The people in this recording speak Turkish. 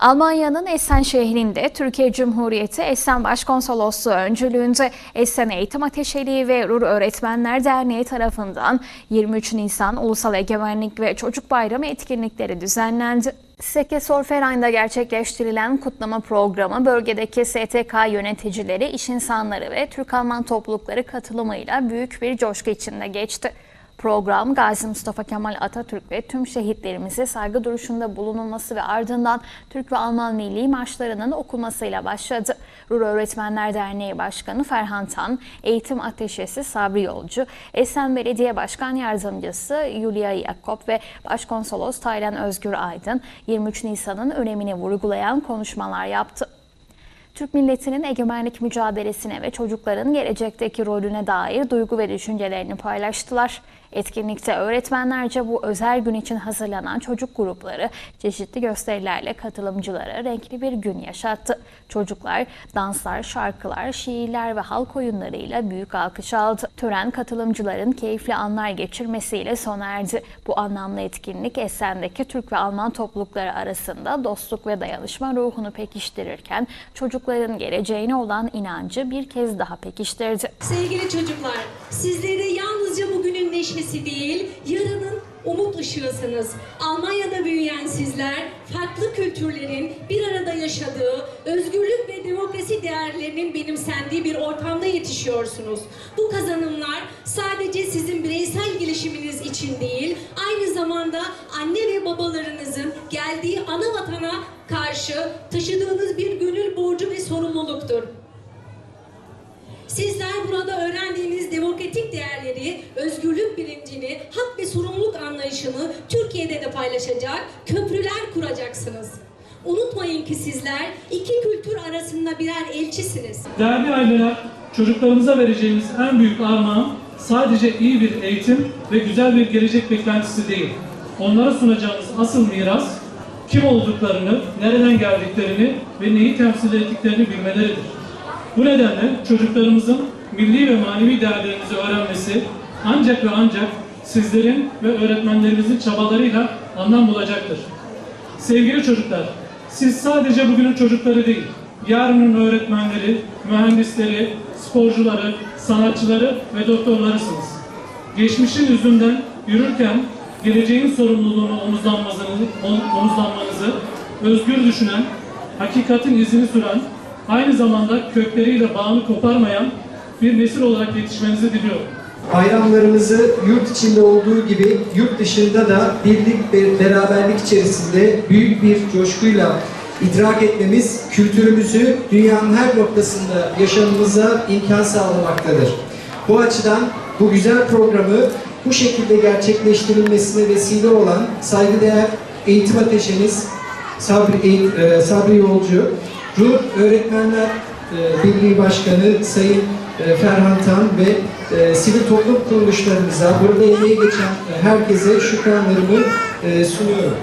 Almanya'nın Essen şehrinde Türkiye Cumhuriyeti Essen Başkonsolosluğu öncülüğünde Essen Eğitim Ateşeliği ve Rur Öğretmenler Derneği tarafından 23 Nisan Ulusal Egemenlik ve Çocuk Bayramı etkinlikleri düzenlendi. Seke Sorferay'da gerçekleştirilen kutlama programı bölgedeki STK yöneticileri, iş insanları ve Türk-Alman toplulukları katılımıyla büyük bir coşku içinde geçti. Program Gazi Mustafa Kemal Atatürk ve tüm şehitlerimize saygı duruşunda bulunulması ve ardından Türk ve Alman milli marşlarının okunmasıyla başladı. Rur Öğretmenler Derneği Başkanı Ferhan Tan, Eğitim Ateşesi Sabri Yolcu, Esen Belediye Başkan Yardımcısı Yulia Yakob ve Başkonsolos Taylan Özgür Aydın 23 Nisan'ın önemini vurgulayan konuşmalar yaptı. Türk milletinin egemenlik mücadelesine ve çocukların gelecekteki rolüne dair duygu ve düşüncelerini paylaştılar. Etkinlikte öğretmenlerce bu özel gün için hazırlanan çocuk grupları çeşitli gösterilerle katılımcılara renkli bir gün yaşattı. Çocuklar danslar, şarkılar, şiirler ve halk oyunlarıyla büyük alkış aldı. Tören katılımcıların keyifli anlar geçirmesiyle sona erdi. Bu anlamlı etkinlik Esen'deki Türk ve Alman toplulukları arasında dostluk ve dayanışma ruhunu pekiştirirken çocukların geleceğine olan inancı bir kez daha pekiştirdi. Sevgili çocuklar, sizleri yalnızca bugünün neşesi değil, yarının umut ışığısınız. Almanya'da büyüyen sizler, farklı kültürlerin bir arada yaşadığı, özgürlük ve demokrasi değerlerinin benimsendiği bir ortamda yetişiyorsunuz. Bu kazanımlar sadece sizin bireysel gelişiminiz için değil, aynı zamanda anne ve babalarınızın geldiği ana vatana karşı taşıdığınız bir gönül borcu ve sorumluluktur. Sizler burada öğrendiğiniz demokratik değerleri, özgürlük bilincini, hak ve sorumluluk anlayışını Türkiye'de de paylaşacak, köprüler kuracaksınız. Unutmayın ki sizler iki kültür arasında birer elçisiniz. Değerli aileler, çocuklarımıza vereceğimiz en büyük armağan sadece iyi bir eğitim ve güzel bir gelecek beklentisi değil. Onlara sunacağımız asıl miras, kim olduklarını, nereden geldiklerini ve neyi temsil ettiklerini bilmeleridir. Bu nedenle çocuklarımızın milli ve manevi değerlerimizi öğrenmesi ancak ve ancak sizlerin ve öğretmenlerimizin çabalarıyla anlam bulacaktır. Sevgili çocuklar, siz sadece bugünün çocukları değil, yarının öğretmenleri, mühendisleri, sporcuları, sanatçıları ve doktorlarısınız. Geçmişin yüzünden yürürken geleceğin sorumluluğunu omuzlanmanızı, özgür düşünen, hakikatin izini süren, aynı zamanda kökleriyle bağını koparmayan bir nesil olarak yetişmenizi diliyorum. Bayramlarımızı yurt içinde olduğu gibi yurt dışında da birlik ve beraberlik içerisinde büyük bir coşkuyla idrak etmemiz kültürümüzü dünyanın her noktasında yaşamımıza imkan sağlamaktadır. Bu açıdan bu güzel programı bu şekilde gerçekleştirilmesine vesile olan saygıdeğer eğitim ateşimiz Sabri, e, Sabri Yolcu, Ruh Öğretmenler e, Birliği Başkanı Sayın e, Ferhan Tan ve e, sivil toplum kuruluşlarımıza, burada emeği geçen herkese şükranlarımı sunuyorum.